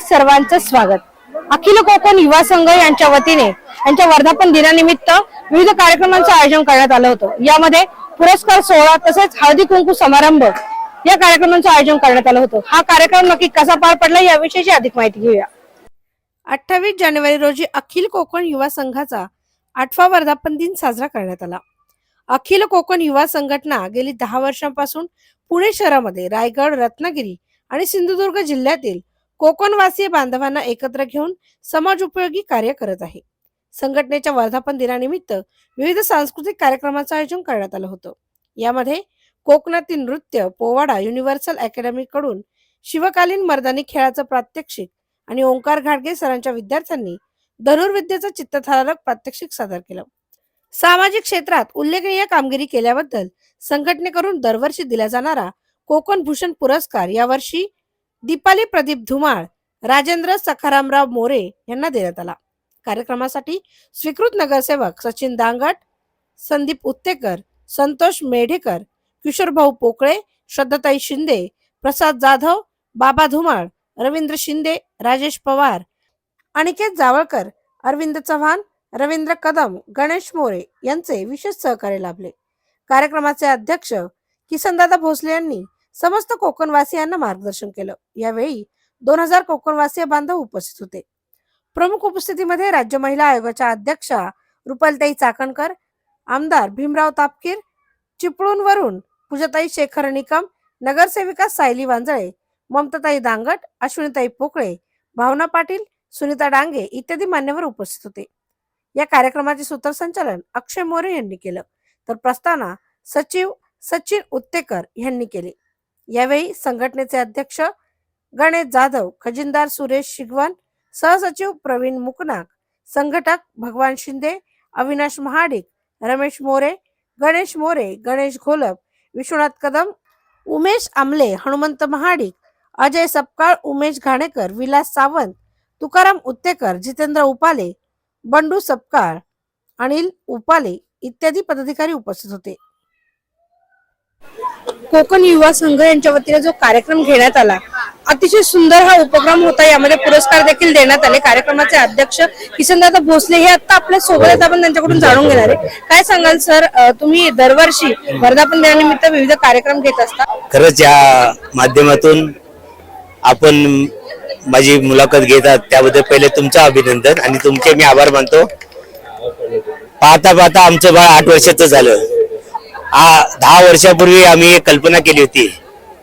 सर्वांचं स्वागत. अखिल कोकण युवा संघ यांच्या वतीने यांच्या वर्धापन दिनानिमित्त विविध कार्यक्रमांचं आयोजन करण्यात आलं होतं. यामध्ये पुरस्कार सोहळा तसेच हळदी कुंकू समारंभ या कार्यक्रमांचं आयोजन करण्यात आलं होतं. हा कार्यक्रम नक्की कसा पार पडला याविषयीची अधिक माहिती घेऊया. अठ्ठावीस जानेवारी रोजी अखिल कोकण युवा संघाचा आठवा वर्धापन दिन साजरा करण्यात आला. अखिल कोकण युवा संघटना गेली दहा वर्षांपासून पुणे शहरामध्ये रायगड रत्नागिरी आणि सिंधुदुर्ग जिल्ह्यातील कोकणवासीय बांधवांना एकत्र घेऊन समाज उपयोगी कार्य करत आहे. संघटनेच्या वर्धापन दिनानिमित्त विविध सांस्कृतिक कार्यक्रमाचं आयोजन करण्यात आलं होतं. यामध्ये कोकणातील नृत्य पोवाडा युनिव्हर्सल अकॅडमी कडून शिवकालीन मर्दानी खेळाचं प्रात्यक्षिक आणि ओंकार घाडगे सरांच्या विद्यार्थ्यांनी धनुर्विद्येचं चित्तथारक प्रात्यक्षिक सादर केलं. सामाजिक क्षेत्रात उल्लेखनीय कामगिरी केल्याबद्दल संघटनेकडून दरवर्षी दिला जाणारा कोकण भूषण पुरस्कार यावर्षी दीपाली प्रदीप धुमाळ राजेंद्र सखारामराव मोरे यांना देण्यात आला. कार्यक्रमासाठी स्वीकृत नगरसेवक सचिन दांगट संदीप उत्तेकर संतोष मेढेकर किशोरभाऊ पोकळे श्रद्धाताई शिंदे प्रसाद जाधव बाबा धुमाळ रवींद्र शिंदे राजेश पवार अनिकेत जावळकर अरविंद चव्हाण रवींद्र कदम गणेश मोरे यांचे विशेष सहकार्य लाभले. कार्यक्रमाचे अध्यक्ष किसनदादा भोसले यांनी समस्त कोकणवासियांना मार्गदर्शन केलं. यावेळी दोन हजार कोकणवासीय बांधव उपस्थित होते. प्रमुख उपस्थितीमध्ये राज्य महिला आयोगाच्या अध्यक्षा रुपालताई चाकणकर आमदार भीमराव तापकीर चिपळूणवरून पूजाताई शेखर निकम नगरसेविका सायली वांजळे ममताताई दांगट अश्विनीताई पोकळे भावना पाटील सुनीता डांगे इत्यादी मान्यवर उपस्थित होते. या कार्यक्रमाचे सूत्रसंचालन अक्षय मोरे यांनी केलं. तर प्रस्तावना सचिव सचिन उत्तेकर यांनी केले. यावेळी संघटनेचे अध्यक्ष गणेश जाधव खजिनदार सुरेश शिगवन सहसचिव प्रवीण मुकनाक संघटक भगवान शिंदे अविनाश महाडिक रमेश मोरे गणेश मोरे गणेश घोलप विश्वनाथ कदम उमेश आमले हनुमंत महाडिक अजय सपकाळ उमेश घाणेकर विलास सावंत तुकाराम उत्तेकर जितेंद्र उपाले बंडू सपकाळ अनिल उपाले इत्यादी पदाधिकारी उपस्थित होते. कोकण युवा संघ यांच्या वतीने जो कार्यक्रम घेण्यात आला अतिशय सुंदर हा उपक्रम होता. यामध्ये पुरस्कार देखील देण्यात आले. कार्यक्रमाचे अध्यक्ष किसनदादा भोसले हे आता आपल्यासोबत आपण त्यांच्याकडून जाणून घेणार आहे. काय सांगाल सर? तुम्ही दरवर्षी वर्धापन दिनानिमित्त विविध कार्यक्रम घेत असता. खरंच या माध्यमातून आपण माझी मुलाखत घेतात त्याबद्दल पहिले तुमचं अभिनंदन आणि तुमचे मी आभार मानतो. पाहता पाहता आमचं बाळ आठ वर्षाचं झालं. दहा वर्षापूर्वी आम्ही एक कल्पना केली होती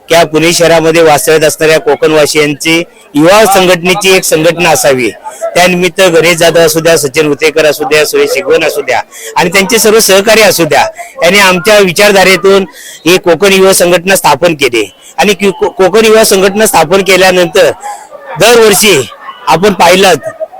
की या पुणे शहरामध्ये वास्तव्यात असणाऱ्या कोकणवासियांची युवा संघटनेची एक संघटना असावी. त्यानिमित्त गणेश जाधव असू द्या सचिन उतेकर असू द्या सुरेश शिगवण असू द्या आणि त्यांचे सर्व सहकारी असू द्या यांनी आमच्या विचारधारेतून ही कोकण युवा संघटना स्थापन केली. आणि कोकण युवा संघटना स्थापन केल्यानंतर दरवर्षी आपण पाहिलं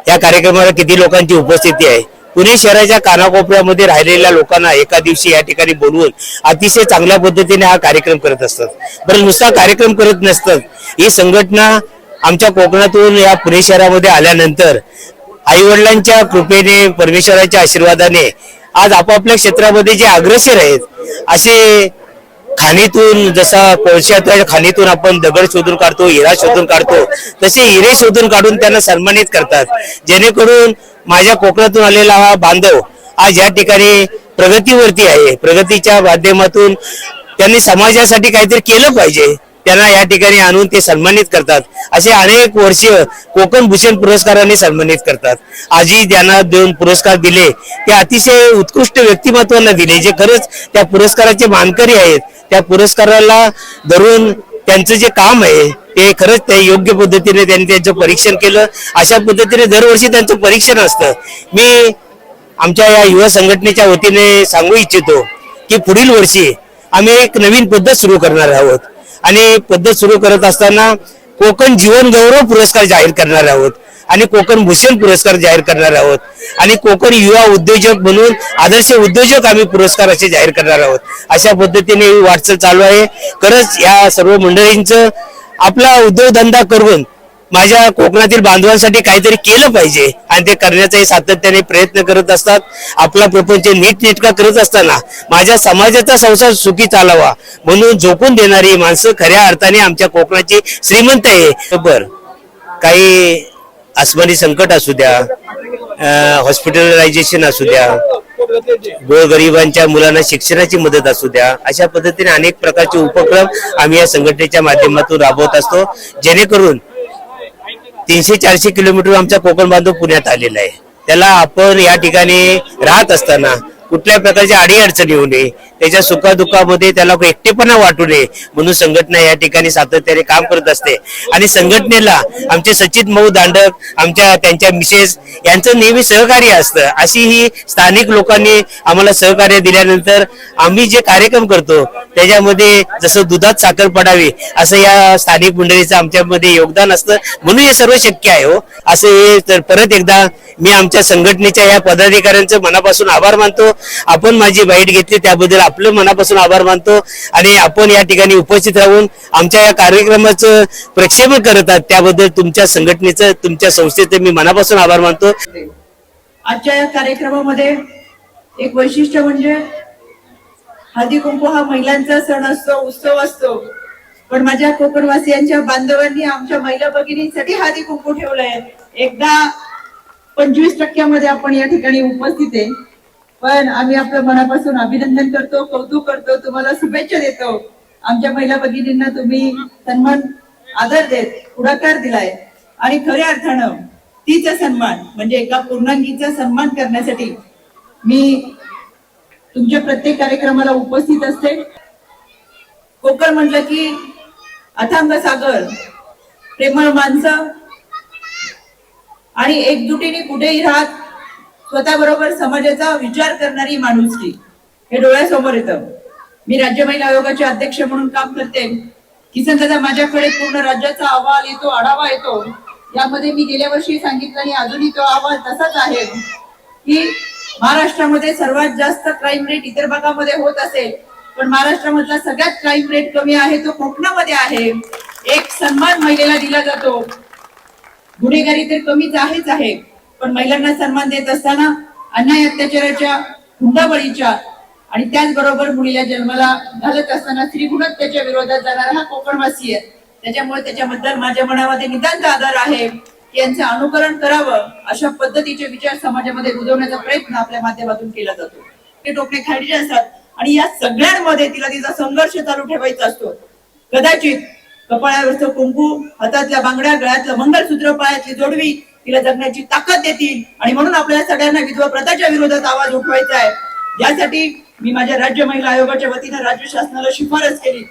या कार्यक्रमाला किती लोकांची उपस्थिती आहे. पुणे शहराच्या कानाकोपऱ्यामध्ये राहिलेल्या लोकांना एका दिवशी या ठिकाणी बोलवून अतिशय चांगल्या पद्धतीने हा कार्यक्रम करत असतात. बरं नुसता कार्यक्रम करत नसतात. ही संघटना आमच्या कोकणातून या पुणे शहरामध्ये आल्यानंतर आई वडिलांच्या कृपेने परमेश्वराच्या आशीर्वादाने आज आपापल्या क्षेत्रामध्ये जे अग्रेसर आहेत असे खाणीतून जसा कोळशाच्या खाणीतून आपण दगड शोधून काढतो हिरा शोधून काढतो तसे हिरे शोधून काढून त्यांना सन्मानित करतात. जेणेकरून माझ्या कोकणातून आलेला हा बांधव आज या ठिकाणी प्रगतीवरती आहे. प्रगतीच्या माध्यमातून त्यांनी समाजासाठी काहीतरी केलं पाहिजे. त्यांना या ठिकाणी आणून ते सन्मानित करतात. असे अनेक वर्ष कोकण भूषण पुरस्काराने सन्मानित करतात. आजही त्यांना दोन पुरस्कार दिले. ते अतिशय उत्कृष्ट व्यक्तिमत्वांना दिले. जे खरंच त्या पुरस्काराचे मानकरी आहेत. त्या पुरस्काराला धरून त्यांचं जे काम आहे ते खरंच ते योग्य पद्धतीने त्यांनी त्यांचं परीक्षण केलं. अशा पद्धतीने दरवर्षी त्यांचं परीक्षण असतं. मी आमच्या या युवा संघटनेच्या वतीने सांगू इच्छितो की पुढील वर्षी आम्ही एक नवीन पद्धत सुरू करणार आहोत. आणि पद्धत सुरू करत असताना कोकण जीवन गौरव पुरस्कार जाहीर करणार आहोत. आणि कोकण भूषण पुरस्कार जाहीर करणार आहोत. आणि कोकण युवा उद्योजक म्हणून आदर्श उद्योजक आम्ही पुरस्कार असे जाहीर करणार आहोत. अशा पद्धतीने ही वाटचाल चालू आहे. खरंच या सर्व मंडळींचं आपला उद्योगधंदा करून माझ्या कोकणातील बांधवांसाठी काहीतरी केलं पाहिजे. आणि ते करण्याचाही सातत्याने प्रयत्न करत असतात. आपला प्रपंच नीटनेटका करत असताना माझ्या समाजाचा संसार सुखी चालावा म्हणून झोकून देणारी माणसं खऱ्या अर्थाने आमच्या कोकणाची श्रीमंत आहे. बर काही आसमानी संकट असू द्या हॉस्पिटलायझेशन असू द्या गोरगरिबांच्या मुलांना शिक्षणाची मदत असू द्या अशा पद्धतीने अनेक प्रकारचे उपक्रम आम्ही या संघटनेच्या माध्यमातून राबवत असतो. जेणेकरून तीनशे चारशे किलोमीटर आमचा कोकण बांधव पुण्यात आलेला आहे. त्याला आपण या ठिकाणी राहत असताना कुठल्या प्रकारची अडीअडचणी येऊ नये. त्याच्या सुखादुखामध्ये त्याला एकटेपणा वाटू नये. म्हणून संघटना या ठिकाणी सातत्याने काम करत असते. आणि संघटनेला आमचे सचित मऊ दांडक आमच्या त्यांच्या मिसेस यांचं नेहमी सहकार्य असतं. अशी ही स्थानिक लोकांनी आम्हाला सहकार्य दिल्यानंतर आम्ही जे कार्यक्रम करतो त्याच्यामध्ये जसं दुधात साखर पडावी असं या स्थानिक मंडळीचं आमच्यामध्ये योगदान असतं. म्हणून हे सर्व शक्य आहे हो. असं हे तर परत एकदा मी आमच्या संघटनेच्या या पदाधिकाऱ्यांचं मनापासून आभार मानतो. आपण माझी बाईट घेतली त्याबद्दल आपलं मनापासून आभार मानतो. आणि आपण या ठिकाणी उपस्थित राहून आमच्या या कार्यक्रमाचं प्रक्षेपण करत आहात त्याबद्दल तुमच्या संघटनेचं तुमच्या संस्थेचं मी मनापासून आभार मानतो. आजच्या या कार्यक्रमामध्ये एक वैशिष्ट्य म्हणजे हळदी कुंकू हा महिलांचा सण असतो उत्सव असतो. पण माझ्या कोकणवासियांच्या बांधवांनी आमच्या महिला भगिनींसाठी हळदी कुंकू ठेवलंय. एकदा पंचवीस टक्क्यामध्ये आपण या ठिकाणी उपस्थित आहे. पण आम्ही आपलं मनापासून अभिनंदन करतो कौतुक करतो तुम्हाला शुभेच्छा देतो. आमच्या महिला भगिनींना तुम्ही सन्मान आदर देत पुढाकार दिलाय. आणि खऱ्या अर्थानं तिचा सन्मान म्हणजे एका पूर्णांगीचा सन्मान करण्यासाठी मी तुमच्या प्रत्येक कार्यक्रमाला उपस्थित असते. कोकण म्हटलं की अथांग सागर प्रेमळ माणसं आणि एकजुटीने कुठेही राहत स्वतःबरोबर समाजाचा विचार करणारी माणुसकी. हे डोळ्यासमोर येतं. मी राज्य महिला आयोगाचे अध्यक्ष म्हणून काम करते. किसन दादा माझ्याकडे पूर्ण राज्याचा अहवाल येतो आढावा येतो. यामध्ये मी गेल्या वर्षी सांगितलं आणि अजूनही तो अहवाल तसाच आहे की महाराष्ट्रामध्ये सर्वात जास्त क्राईम रेट इतर भागामध्ये होत असेल पण महाराष्ट्रामधला सगळ्यात क्राईम रेट कमी आहे तो कोकणामध्ये आहे. एक सन्मान महिलेला दिला जातो. गुन्हेगारी तर कमीच आहेच आहे. पण महिलांना सन्मान देत असताना अन्याय अत्याचाराच्या हुंडाबळीच्या आणि त्याचबरोबर मुलीला जन्माला घालत असताना स्त्रीगुणत्याच्या विरोधात जाणारा हा कोकणवासी आहे. त्याच्यामुळे त्याच्याबद्दल माझ्या मनामध्ये नितांत आधार आहे की यांचं अनुकरण करावं अशा पद्धतीचे विचार समाजामध्ये रुजवण्याचा प्रयत्न आपल्या माध्यमातून केला जातो. ते टोपणे खायचे असतात आणि या सगळ्यांमध्ये तिला तिचा संघर्ष चालू ठेवायचा असतो. कदाचित कपाळावरचं कुंकू हातातल्या बांगड्या गळ्यातलं मंगळसूत्र पायातली जोडवी तिला जगण्याची ताकद देतील. आणि म्हणून आपल्या सगळ्यांना विधवा प्रथाच्या विरोधात आवाज उठवायचा आहे. यासाठी मी माझ्या राज्य महिला आयोगाच्या वतीने राज्य शासनाला शिफारस केली.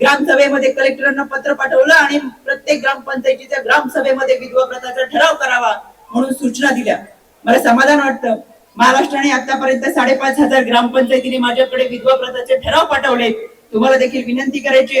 ग्रामसभेमध्ये कलेक्टरांना पत्र पाठवलं आणि प्रत्येक ग्रामपंचायतीच्या ग्रामसभेमध्ये विधवा प्रथाचा ठराव करावा म्हणून सूचना दिल्या. मला समाधान वाटतं. महाराष्ट्राने आतापर्यंत साडेपाच हजार ग्रामपंचायतीने माझ्याकडे विधवा प्रथाचे ठराव पाठवले. तुम्हाला देखील विनंती करायची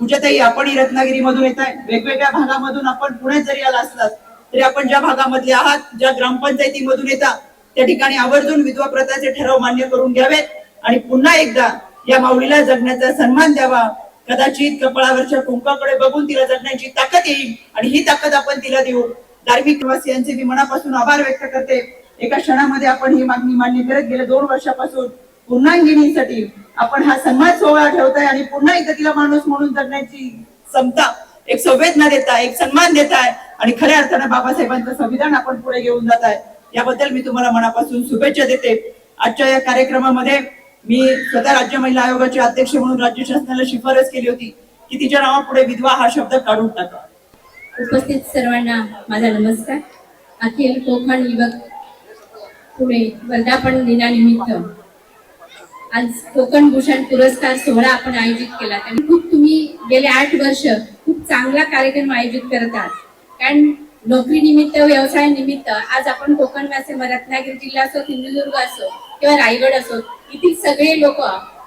कुठेतरी आपणही रत्नागिरीमधून येत आहे वेगवेगळ्या भागामधून आपण पुण्यात जरी आला असलात तरी आपण ज्या भागामधले आहात ज्या ग्रामपंचायतीमधून येतात त्या ठिकाणी आवर्जून विधवा प्रथाचे ठराव मान्य करून घ्यावेत आणि पुन्हा एकदा या माऊलीला जगण्याचा सन्मान द्यावा. कदाचित कपाळावरच्या कुंकाकडे बघून तिला जगण्याची ताकद येईल आणि ही ताकद आपण तिला देऊ. धार्मिक निवासियांचे मी मनापासून आभार व्यक्त करते. एका क्षणामध्ये आपण ही मागणी मान्य करत गेल्या दोन वर्षापासून. पूर्णांगिणीसाठी आपण हा सन्मान सोहळा ठेवताय आणि पुन्हा एकदा तिला माणूस म्हणून जगण्याची क्षमता एक संवेदना देताय एक सन्मान देताय. आणि खऱ्या अर्थानं बाबासाहेबांचं संविधान आपण पुढे घेऊन जात आहे. याबद्दल मी तुम्हाला मनापासून शुभेच्छा देते. आजच्या या कार्यक्रमामध्ये मी स्वतः राज्य महिला आयोगाचे अध्यक्ष म्हणून राज्य शासनाला शिफारस केली होती की तिच्या नावापुढे विधवा हा शब्द काढून टाका. उपस्थित सर्वांना माझा नमस्कार. अखिल कोकण युवक पुणे वर्धापन दिनानिमित्त आज कोकण भूषण पुरस्कार सोहळा आपण आयोजित केला. आणि खूप तुम्ही गेले आठ वर्ष खूप चांगला कार्यक्रम आयोजित करत आहात. कारण नोकरी निमित्त व्यवसाय निमित्त आज आपण कोकणवासी मग रत्नागिरी जिल्हा असो सिंधुदुर्ग असो किंवा रायगड असो येथील सगळे लोक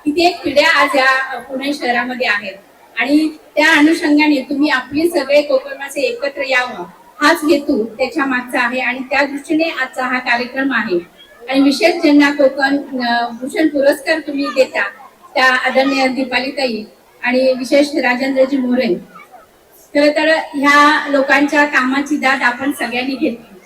कित्येक पिढ्या आज या पुणे शहरामध्ये आहेत. आणि त्या अनुषंगाने तुम्ही आपली सगळे कोकणवासी एकत्र यावं हाच हेतू त्याच्या मागचा आहे आणि त्या दृष्टीने आजचा हा कार्यक्रम आहे. आणि विशेष ज्यांना कोकण भूषण पुरस्कार तुम्ही देता त्या आदरणीय दीपालीताई आणि विशेष राजेंद्रजी मोरे खर तर ह्या लोकांच्या कामाची दाद आपण सगळ्यांनी घेतली.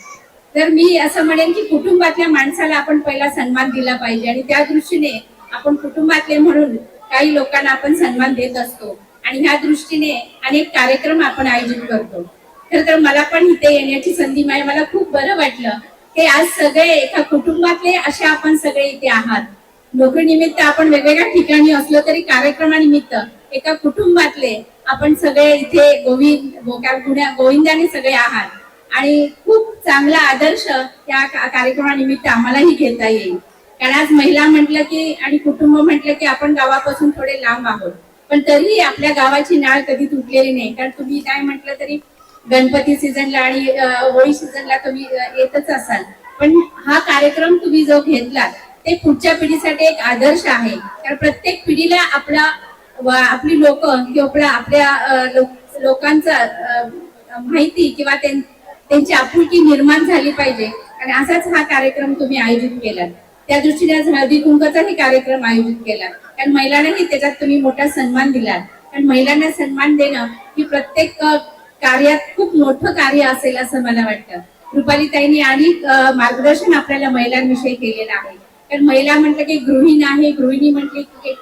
तर मी असं म्हणेन की कुटुंबातल्या माणसाला आपण पहिला सन्मान दिला पाहिजे आणि त्या दृष्टीने आपण कुटुंबातले म्हणून काही लोकांना आपण सन्मान देत असतो आणि ह्या दृष्टीने अनेक कार्यक्रम आपण आयोजित करतो. खर तर मला पण इथे येण्याची संधी मिळाली. मला खूप बरं वाटलं की आज सगळे एका कुटुंबातले असे आपण सगळे इथे आहात. नोकरीनिमित्त आपण वेगवेगळ्या ठिकाणी असलो तरी कार्यक्रमानिमित्त एका कुटुंबातले आपण सगळे इथे गोविंद गोविंदाने सगळे आहात. आणि खूप चांगला आदर्श या कार्यक्रमानिमित्त आम्हालाही घेता येईल. कारण आज महिला म्हटलं की आणि कुटुंब म्हटलं की आपण गावापासून थोडे लांब आहोत. पण तरीही आपल्या गावाची नाळ कधी तुटलेली नाही. कारण तुम्ही काय म्हटलं तरी गणपती सीझनला आणि होळी सीझनला तुम्ही येतच असाल. पण हा कार्यक्रम तुम्ही जो घेतला ते पुढच्या पिढीसाठी एक आदर्श आहे. कारण प्रत्येक पिढीला आपला व आपली लोक किंवा आपल्या लोकांचा माहिती किंवा त्यांची आपुलकी निर्माण झाली पाहिजे. आणि असाच हा कार्यक्रम तुम्ही आयोजित केला त्या दृष्टीने आज हळदी कुंकाचाही कार्यक्रम आयोजित केला कारण महिलांनाही त्याच्यात तुम्ही मोठा सन्मान दिला कारण महिलांना सन्मान देणं ही प्रत्येक कार्यात खूप मोठं कार्य असेल असं मला वाटतं. रुपालीताईंनी आणि मार्गदर्शन आपल्याला महिलांविषयी केलेलं आहे. कारण महिला म्हटलं की गृहिणी आहे गृहिणी म्हटली की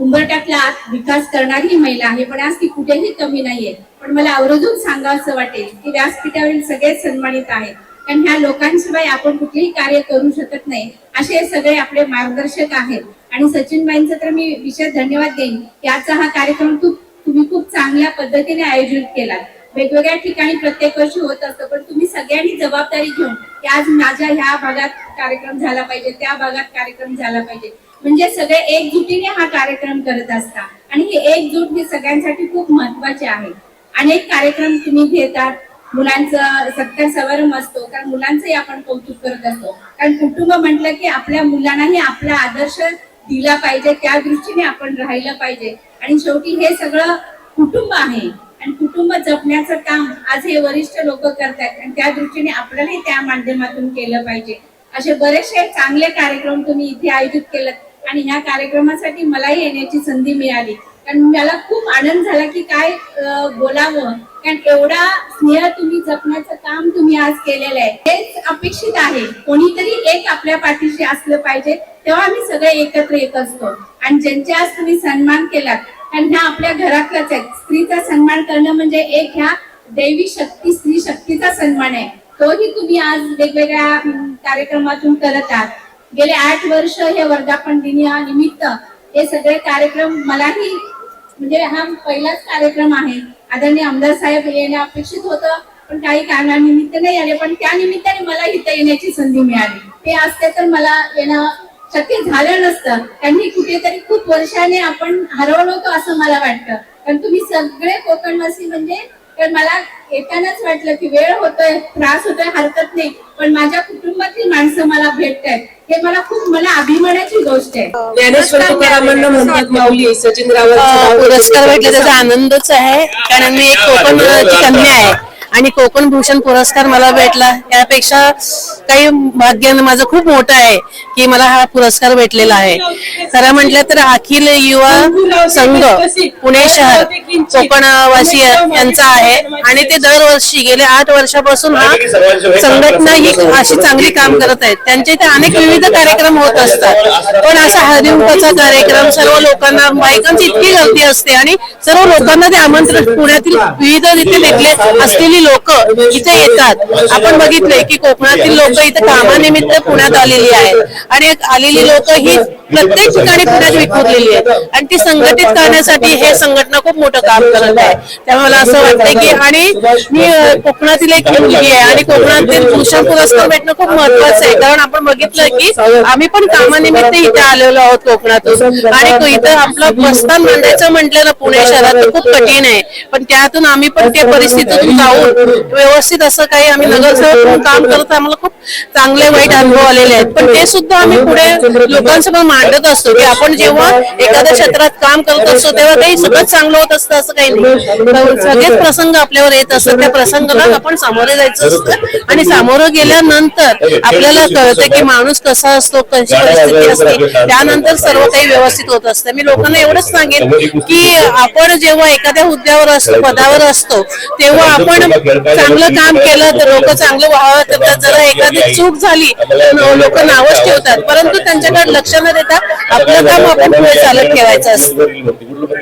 उंबरट्यातला विकास करणारी महिला आहे. पण आज ती कुठेही कमी नाहीये. पण मला आवर्जून सांगा असं वाटेल की व्यासपीठावरील सगळेच सन्मानित आहेत. कारण ह्या लोकांशिवाय आपण कुठलेही कार्य करू शकत नाही असे सगळे आपले मार्गदर्शक आहेत. आणि सचिनबाईंचं तर मी विशेष धन्यवाद देईन. की आजचा हा कार्यक्रम खूप तुम्ही खूप चांगल्या पद्धतीने आयोजित केला वेगवेगळ्या ठिकाणी प्रत्येक वर्षी होत असतं पण तुम्ही सगळ्यांनी जबाबदारी घेऊन की आज माझ्या ह्या भागात कार्यक्रम झाला पाहिजे त्या भागात कार्यक्रम झाला पाहिजे. म्हणजे सगळे एकजुटीने हा कार्यक्रम करत असता आणि हे एकजूट ही सगळ्यांसाठी खूप महत्त्वाचे आहे. अनेक कार्यक्रम तुम्ही घेतात. मुलांचं सत्कार सवरम असतो. कारण मुलांचंही आपण कौतुक करत असतो. कारण कुटुंब म्हटलं की आपल्या मुलांनाही आपला आदर्श दिला पाहिजे. त्या दृष्टीने आपण राहिलं पाहिजे. आणि शेवटी हे सगळं कुटुंब आहे. आणि कुटुंब जपण्याचं काम आज हे वरिष्ठ लोक करतात आणि त्या दृष्टीने आपल्यालाही त्या माध्यमातून केलं पाहिजे. असे बरेचसे चांगले कार्यक्रम तुम्ही इथे आयोजित केलं आणि ह्या कार्यक्रमासाठी मलाही येण्याची संधी मिळाली. कारण मला खूप आनंद झाला की काय बोलावं. कारण एवढा स्नेह तुम्ही जपण्याचं काम तुम्ही आज केलेलं आहे. हेच अपेक्षित आहे. कोणीतरी एक आपल्या पाठीशी असलं पाहिजे तेव्हा आम्ही सगळे एकत्र येत असतो. आणि ज्यांचे आज तुम्ही सन्मान केलात कारण ह्या आपल्या घरातलाच आहेत. स्त्रीचा सन्मान करणं म्हणजे एक ह्या दैवी शक्ती स्त्री शक्तीचा सन्मान आहे. तोही तुम्ही आज वेगवेगळ्या कार्यक्रमातून करत आहात. गेले आठ वर्ष हे वर्धापन दिनानिमित्त हे सगळे कार्यक्रम मलाही म्हणजे हा पहिलाच कार्यक्रम आहे. आदरणीय आमदार साहेब येणे अपेक्षित होतं पण काही कारणानिमित्त नाही आले पण त्या निमित्ताने मला इथं येण्याची संधी मिळाली. ते असते तर मला येणं शक्य झालं नसतं. त्यांनी कुठेतरी खूप वर्षाने आपण हरवलं होतो असं मला वाटतं. कारण तुम्ही सगळे कोकणवासी म्हणजे तर मला येतानाच वाटलं की वेळ होतोय त्रास होतोय हरकत नाही. पण माझ्या कुटुंबातील माणसं मला भेटत आहेत हे मला खूप मला अभिमानाची गोष्ट आहे. ज्ञानेश्वर तुकारामांना म्हणतात माऊली सचिन रावत पुरस्कार भेटले त्याचा आनंदच आहे. कारण मी एक कोकणची कन्या आहे. आणि कोकण भूषण पुरस्कार मला भेटला. त्यापेक्षा काही भाग्य माझं खूप मोठं आहे की मला हा पुरस्कार भेटलेला आहे. खरं म्हटलं तर अखिल युवा संघ पुणे शहर कोकणवासी यांचा आहे आणि ते दरवर्षी गेले आठ वर्षापासून हा संघटना ही अशी चांगली काम करत आहेत. त्यांचे इथे अनेक विविध कार्यक्रम होत असतात. पण असा हरिमुखाचा कार्यक्रम सर्व लोकांना बायकांची इतकी गर्दी असते आणि सर्व लोकांना ते आमंत्रण पुण्यातील विविध इथे देखले असलेली लोक इथे येतात. आपण बघितलंय की कोकणातील लोक इथे कामानिमित्त पुण्यात आलेली आहेत. आणि आलेली लोक ही प्रत्येक ठिकाणी पुण्यात विखुरलेली आहेत आणि ती संघटित करण्यासाठी हे संघटना खूप मोठं काम करत आहे. त्यामुळे मला असं वाटतंय की आणि मी कोकणातील एक मुलगी आहे आणि कोकणातील भूषण पुरस्कार भेटणं खूप महत्वाचं आहे. कारण आपण बघितलं की आम्ही पण कामानिमित्त इथे आलेलो आहोत कोकणातून. आणि इथं आपलं प्रस्थान मांडायचं म्हटलं ना पुणे शहरात खूप कठीण आहे. पण त्यातून आम्ही पण त्या परिस्थितीतून जाऊन व्यवस्थित असं काही आम्ही नगरसेवक काम करत आम्हाला खूप चांगले वाईट अनुभव आलेले आहेत. पण ते सुद्धा आम्ही पुढे लोकांसमोर मांडत असतो की आपण जेव्हा एखाद्या क्षेत्रात काम करत असतो तेव्हा काही सगळं चांगलं होत असतं असं काही नाही. सगळेच प्रसंग आपल्यावर येत असतात. त्या प्रसंगाला आपण सामोरे जायचं असतं. आणि सामोरं गेल्यानंतर आपल्याला कळतं की माणूस कसा असतो कशी परिस्थिती असते. त्यानंतर सर्व काही व्यवस्थित होत असतं. मी लोकांना एवढंच सांगेन की आपण जेव्हा एखाद्या हुद्द्यावर असतो पदावर असतो तेव्हा आपण चांगलं काम केलं तर लोक चांगलं व्हावं तर जरा एखादी चूक झाली तर लोक नावच ठेवतात. परंतु त्यांच्याकडे लक्ष न देता आपलं काम आपण पुढे चालत ठेवायचं असतं.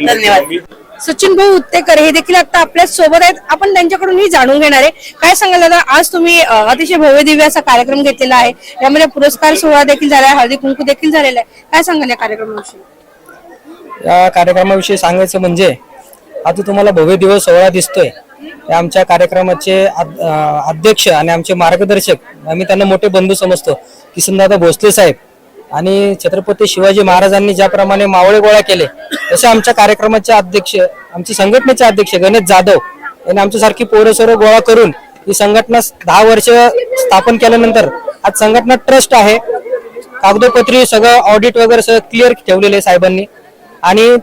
धन्यवाद. सचिन भाऊ उत्तेकर हे देखील आता आपल्यासोबत आहेत. आपण त्यांच्याकडूनही जाणून घेणार आहे. काय सांगाल दादा? आज तुम्ही अतिशय भव्य दिव्य असा कार्यक्रम घेतलेला आहे. यामध्ये पुरस्कार सोहळा देखील झाला आहे हळदी कुंकू देखील झालेला आहे. काय सांगाल या कार्यक्रमाविषयी? या कार्यक्रमाविषयी सांगायचं म्हणजे आता तुम्हाला भव्य दिवस सोहळा दिसतोय. आमच्या कार्यक्रमाचे अध्यक्ष आणि आमचे मार्गदर्शक आम्ही त्यांना मोठे बंधू समजतो. किसनदादा भोसले साहेब आणि छत्रपती शिवाजी महाराजांनी ज्याप्रमाणे मावळे गोळा केले तसे आमच्या कार्यक्रमाचे अध्यक्ष आमचे संघटनेचे अध्यक्ष गणेश जाधव यांनी आमच्यासारखी पोरं सोरं गोळा करून ही संघटना दहा वर्ष स्थापन केल्यानंतर आज संघटना ट्रस्ट आहे. कागदोपत्री सगळं ऑडिट वगैरे सगळं क्लिअर ठेवलेलं आहे साहेबांनी. आणि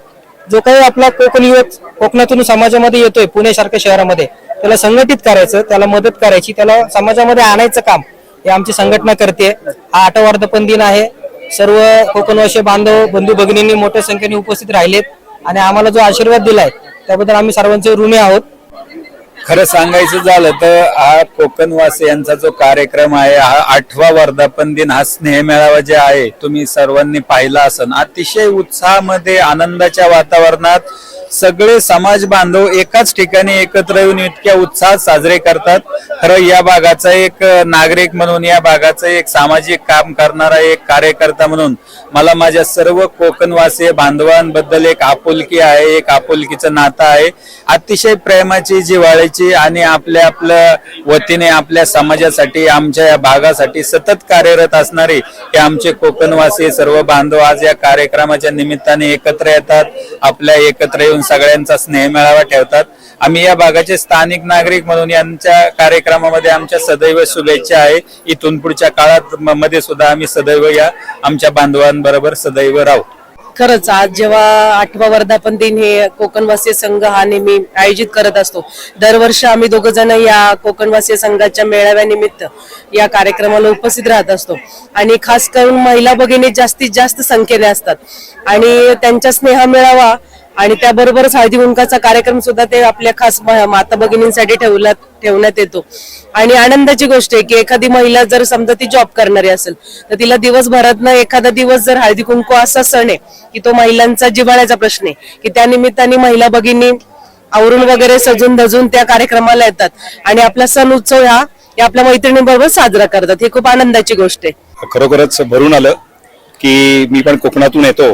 जो काही आपला कोकण युवक कोकणातून समाजामध्ये येतोय पुणे सारख्या शहरामध्ये त्याला संघटित करायचं त्याला मदत करायची त्याला समाजामध्ये आणायचं काम हे आमची संघटना करते. हा आठवा दिन आहे. सर्व कोकणवासी बांधव बंधू भगिनींनी मोठ्या संख्येने उपस्थित राहिलेत आणि आम्हाला जो आशीर्वाद दिलाय त्याबद्दल आम्ही सर्वांचे ऋणी आहोत. खरं सांगायचं झालं तर हा कोकणवासियांचा जो कार्यक्रम आहे हा आठवा वर्धापन दिन हा स्नेह मेळावा जे आहे तुम्ही सर्वांनी पाहिला असन. अतिशय उत्साहामध्ये आनंदाच्या वातावरणात सगळे समाज बांधव एकाच ठिकाणी एकत्र येऊन इतक्या उत्साहात साजरे करतात. खरं या भागाचा एक नागरिक म्हणून या भागाचं एक सामाजिक काम करणारा एक कार्यकर्ता म्हणून मला माझ्या सर्व कोकणवासी बांधवांबद्दल एक आपुलकी आहे एक आपुलकीचं नातं आहे. अतिशय प्रेमाची जिव्हाळ्याची आणि आपल्या आपल्या वतीने आपल्या समाजासाठी आमच्या या भागासाठी सतत कार्यरत असणारे हे आमचे कोकणवासी सर्व बांधव आज या कार्यक्रमाच्या निमित्ताने एकत्र येतात. आपल्या एकत्र येऊन सगळ्यांचा स्नेह मेळावा ठेवतात. आम्ही या भागाचे स्थानिक नागरिक म्हणून यांच्या कार्यक्रमामध्ये आमच्या सदैव शुभेच्छा आहे. इथून पुढच्या काळात मध्ये सुद्धा आम्ही सदैव या आमच्या बांधवांबरोबर सदैव राहू. खरंच आज जेव्हा आठवा वर्धापन दिन हे कोकणवासीय संघ हा नेहमी आयोजित करत असतो दरवर्षी आम्ही दोघ जण या कोकणवासीय संघाच्या मेळाव्यानिमित्त या कार्यक्रमाला उपस्थित राहत असतो. आणि खास करून महिला भगिनी जास्तीत जास्त संख्येने असतात. आणि त्यांचा स्नेह मेळावा आणि त्याबरोबरच हळदी कुंकाचा कार्यक्रम सुद्धा ते आपल्या खास माता भगिनींसाठी ठेवला ठेवण्यात येतो. आणि आनंदाची गोष्ट आहे की एखादी महिला जर समजा ती जॉब करणारी असेल तर तिला दिवसभरात एखादा दिवस जर हळदी कुंकू असा सण आहे की तो महिलांचा जिव्हाळ्याचा प्रश्न आहे की त्या निमित्ताने महिला भगिनी आवरून वगैरे सजून धजून त्या कार्यक्रमाला येतात. आणि आपला सण उत्सव हा या आपल्या मैत्रिणींबरोबर साजरा करतात. ही खूप आनंदाची गोष्ट आहे. खरोखरच भरून आलं की मी पण कोकणातून येतो.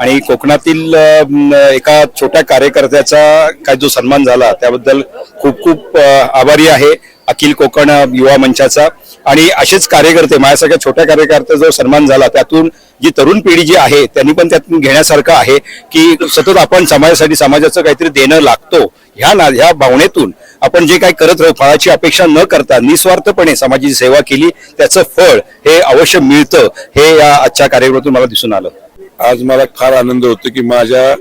आणि कोकणातील एका छोट्या कार्यकर्त्याचा काय जो सन्मान झाला त्याबद्दल खूप खूप आभारी आहे अखिल कोकण युवा मंचाचा. आणि असेच कार्यकर्ते माझ्यासारख्या छोट्या कार्यकर्त्याचा जो सन्मान झाला त्यातून जी तरुण पिढी जी आहे त्यांनी पण त्यातून घेण्यासारखं आहे की सतत आपण समाजासाठी समाजाचं काहीतरी देणं लागतो. ह्या ना ह्या भावनेतून आपण जे काही करत राहू फळाची अपेक्षा न करता निस्वार्थपणे समाजाची सेवा केली त्याचं फळ हे अवश्य मिळतं हे या आजच्या कार्यक्रमातून मला दिसून आलं. आज मला फार आनंद होतो की माझ्या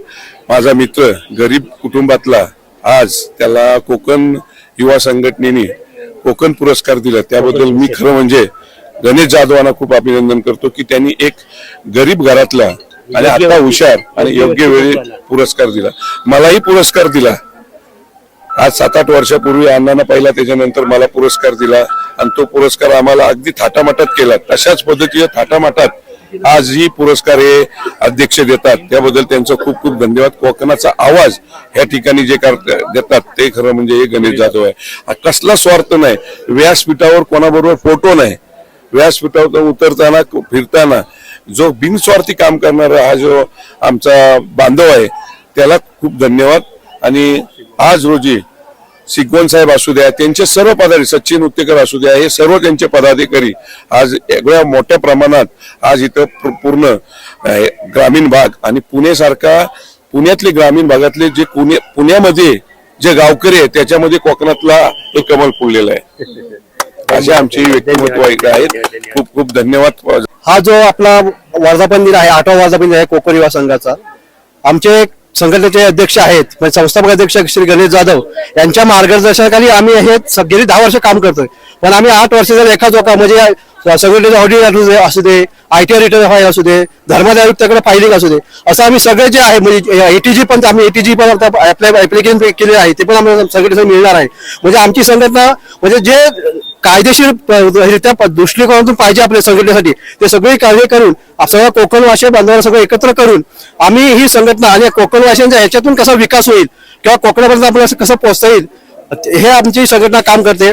माझा मित्र गरीब कुटुंबातला आज त्याला कोकण युवा संघटनेने कोकण पुरस्कार दिला. त्याबद्दल मी खरं म्हणजे गणेश जाधवांना खूप अभिनंदन करतो की त्यांनी एक गरीब घरातला आणि आता हुशार आणि योग्य वेळी पुरस्कार दिला. मलाही पुरस्कार दिला. आज सात आठ वर्षापूर्वी अण्णांना पहिला त्याच्यानंतर मला पुरस्कार दिला आणि तो पुरस्कार आम्हाला अगदी थाटामाटात केला. तशाच पद्धतीच्या थाटामाटात आज ही पुरस्कार हे अध्यक्ष देतात. त्याबद्दल त्यांचं खूप खूप धन्यवाद. कोकणाचा आवाज ह्या ठिकाणी जे करत देतात ते खरं म्हणजे हे गणेश जाधव आहे. हा कसला स्वार्थ नाही. व्यासपीठावर कोणाबरोबर फोटो नाही. व्यासपीठावर उतरताना फिरताना जो बिनस्वार्थी काम करणारा हा जो आमचा बांधव आहे त्याला खूप धन्यवाद. आणि आज रोजी सिग्वन साहेब असू द्या त्यांचे सर्व पदाधिकारी सचिन उत्तेकर असू द्या हे सर्व त्यांचे पदाधिकारी आज एवढ्या मोठ्या प्रमाणात आज इथं पूर्ण ग्रामीण भाग आणि पुणेसारखा पुण्यातले ग्रामीण भागातले जे पुणे पुण्यामध्ये जे गावकरी आहे त्याच्यामध्ये कोकणातला एक कमल फुललेला आहे. असे आमचे व्यक्तिमत्व एक आहेत खूप खूप धन्यवाद. हा जो आपला वर्धापन दिन आहे आठवा वर्धापन दिन आहे कोकण युवा संघाचा. आमचे संघटनेचे अध्यक्ष आहेत म्हणजे संस्थापक अध्यक्ष श्री गणेश जाधव यांच्या मार्गदर्शनाखाली आम्ही हे गेली दहा वर्ष काम करतोय. पण आम्ही आठ वर्ष जर एका जोका म्हणजे सगळे ऑडिट असू दे आय टी रिटर्न फाईल असू दे धर्मादाय आयुक्ताकडे फायलिंग असू दे असं आम्ही सगळे जे आहे म्हणजे एटीजी पण आम्ही एटीजी पण अप्लाय ऍप्लिकेशन केले आहे ते पण आम्हाला सगळे मिळणार आहे. म्हणजे आमची संघटना म्हणजे जे कायदेशीर प- रित्या प- दृष्टिकोनातून पाहिजे आपल्या संघटनेसाठी ते सगळी कार्य करून सगळं कोकणवासी बांधवांना सगळं एकत्र करून आम्ही ही संघटना आणि कोकणवासियांचा ह्याच्यातून कसा विकास होईल किंवा कोकणापर्यंत आपल्याला असं कसं पोहोचता येईल हे आमची संघटना काम करते.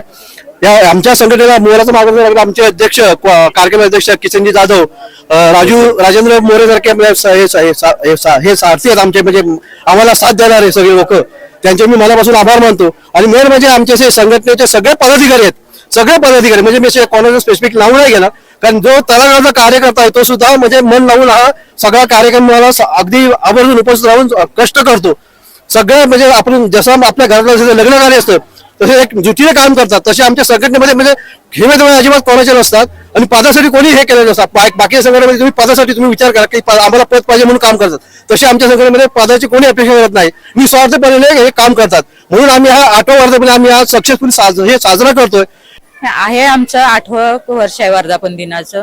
या आमच्या संघटनेला मोहराचं मार्गदर्शन लागलं आमचे अध्यक्ष कार्यक्रम अध्यक्ष किशनजी जाधव राजू राजेंद्र मोरे सारखे हे सारथी आहेत आमचे म्हणजे आम्हाला साथ देणारे सगळे लोक. त्यांचे मी मनापासून आभार मानतो. आणि मेन म्हणजे आमचे असे संघटनेचे सगळे पदाधिकारी आहेत. सगळे पदाधिकारी म्हणजे मी असे कोणाचं स्पेसिफिक नाव नाही गेला कारण जो तळागाळाचा कार्यकर्ता आहे तो सुद्धा म्हणजे मन लावून हा सगळा कार्यक्रमाला अगदी आवर्जून उपस्थित राहून कष्ट करतो. सगळे म्हणजे आपण जसं आपल्या घरातलं लग्न कार्य असतं तसे एक जुटीने काम करतात. तसे आमच्या संघटनेमध्ये म्हणजे घेवे अजिबात कोणाचे नसतात. आणि पदासाठी कोणी हे केलेलं नसतात. बाकी संघटनेमध्ये तुम्ही पदासाठी तुम्ही विचार करा की प- आम्हाला पद पाहिजे म्हणून काम करतात. तसे आमच्या संघटनेमध्ये पदाची कोणी अपेक्षा करत नाही. मी स्वार्थपणे हे काम करतात. म्हणून आम्ही हा आठवा वर्धापन आम्ही हा सक्सेसफुल साज हे साजरा करतोय. आहे आमचं आठवं वर्ष आहे वर्धापन दिनाचं.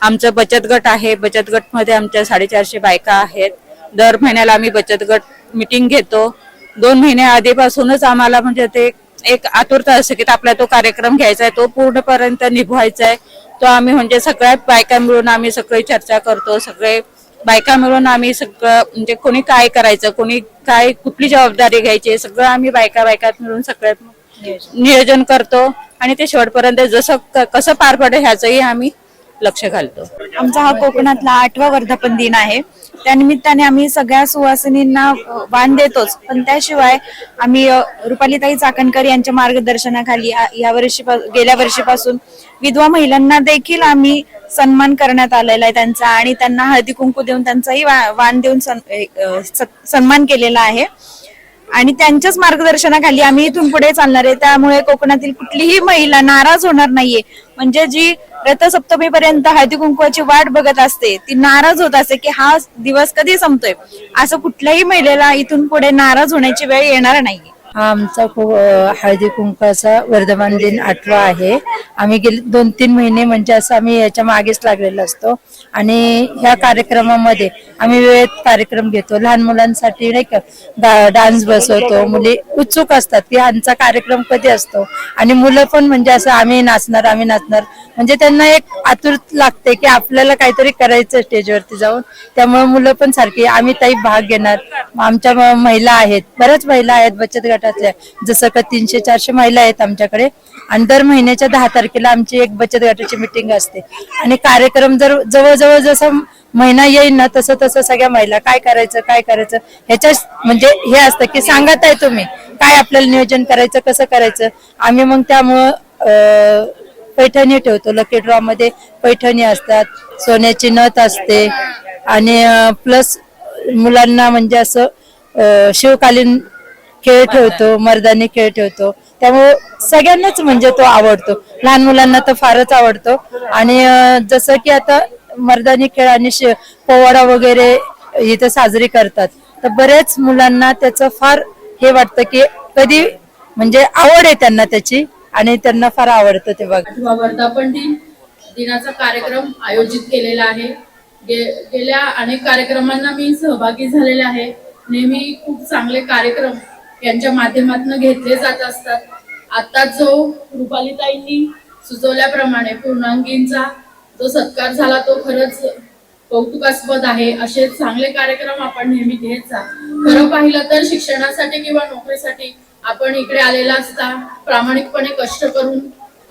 आमचं बचत गट आहे. बचत गटमध्ये आमच्या साडेचारशे बायका आहेत. दर महिन्याला आम्ही बचत गट मिटिंग घेतो. दोन महिन्या आधीपासूनच आम्हाला म्हणजे ते एक आतुरता असते की आपला तो कार्यक्रम घ्यायचा आहे तो पूर्णपर्यंत निभवायचा आहे तो आम्ही म्हणजे सगळ्या बायका मिळून आम्ही सगळी चर्चा करतो सगळे बायका मिळून आम्ही सगळं म्हणजे कोणी काय करायचं कोणी काय कुठली जबाबदारी घ्यायची सगळं आम्ही बायका बायकात मिळून सगळ्यात नियोजन करतो आणि ते शेवटपर्यंत जसं कसं पार पडेल ह्याचंही आम्ही लक्ष घालतो. आमचा हा कोकणातला आठवा वर्धापन दिन आहे. त्यानिमित्ताने आम्ही सगळ्या सुवासिनींना वाण देतोच. पण त्याशिवाय आम्ही रुपालीताई चाकणकर यांच्या मार्गदर्शनाखाली या वर्षी गेल्या वर्षीपासून विधवा महिलांना देखील आम्ही सन्मान करण्यात आलेला आहे त्यांचा आणि त्यांना हळदी कुंकू देऊन त्यांचाही वा- वाण देऊन सन- स- सन्मान केलेला आहे. आणि त्यांच्याच मार्गदर्शनाखाली आम्ही इथून पुढे चालणार आहे. त्यामुळे कोकणातील कुठलीही महिला नाराज होणार नाहीये. म्हणजे जी रथसप्तमी पर्यंत हळदी कुंकवाची वाट बघत असते ती नाराज होत असते की हा दिवस कधी संपतोय? असं कुठल्याही महिलेला इथून पुढे नाराज होण्याची वेळ येणार नाहीये. हा आमचा खूप हळदी कुंकाचा वर्धमान दिन आठवा आहे. आम्ही गेले दोन तीन महिने म्हणजे असं आम्ही याच्या मागेच लागलेलो असतो. आणि ह्या कार्यक्रमामध्ये आम्ही वेळेत कार्यक्रम घेतो. लहान मुलांसाठी नाही का डान्स बसवतो. मुली उत्सुक असतात की आमचा कार्यक्रम कधी असतो. आणि मुलं पण म्हणजे असं आम्ही नाचणार आम्ही नाचणार. म्हणजे त्यांना एक आतुर लागते की आपल्याला काहीतरी करायचं स्टेजवरती जाऊन. त्यामुळे मुलं पण सारखी आम्ही ताई भाग घेणार. आमच्या महिला आहेत. बऱ्याच महिला आहेत बचत गट गटातल्या जसं का तीनशे चारशे महिला आहेत आमच्याकडे. आणि दर महिन्याच्या दहा तारखेला आमची एक बचत गटाची मिटिंग असते. आणि कार्यक्रम जर जवळजवळ जसं महिना येईल ना तसं तसं सगळ्या महिला काय करायचं काय करायचं ह्याच्या म्हणजे हे असतं की सांगत आहे तुम्ही. काय आपल्याला नियोजन करायचं कसं करायचं. आम्ही मग त्यामुळं पैठणी ठेवतो. लकी ड्रॉ मध्ये पैठणी असतात सोन्याची नथ असते. आणि प्लस मुलांना म्हणजे असं शिवकालीन खेळ ठेवतो मर्दानी खेळ ठेवतो. त्यामुळे सगळ्यांनाच म्हणजे तो आवडतो. लहान मुलांना तर फारच आवडतो. आणि जसं की आता मर्दानी खेळ आणि पोवाडा वगैरे इथं साजरी करतात. तर बरेच मुलांना त्याचं फार हे वाटतं की कधी म्हणजे आवड आहे त्यांना त्याची आणि त्यांना फार आवडतं ते बघ. वर्धापन दिन दिनाचा कार्यक्रम आयोजित केलेला आहे. गे- गेल्या अनेक कार्यक्रमांना मी सहभागी झालेले आहे. नेहमी खूप चांगले कार्यक्रम यांच्या माध्यमातून घेतले जात असतात. आता जो रुपालीताईंनी सुचवल्याप्रमाणे पूर्णांगींचा जो सत्कार झाला तो खरंच कौतुकास्पद आहे. असे चांगले कार्यक्रम आपण नेहमी घेत जा. खरं पाहिलं तर शिक्षणासाठी किंवा नोकरीसाठी आपण इकडे आलेला असता प्रामाणिकपणे कष्ट करून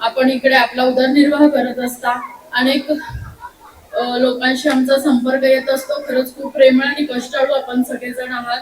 आपण इकडे आपला उदरनिर्वाह करत असता. अनेक लोकांशी आमचा संपर्क येत असतो. खरंच खूप प्रेमळ आणि कष्टाळू आपण सगळेजण आहात.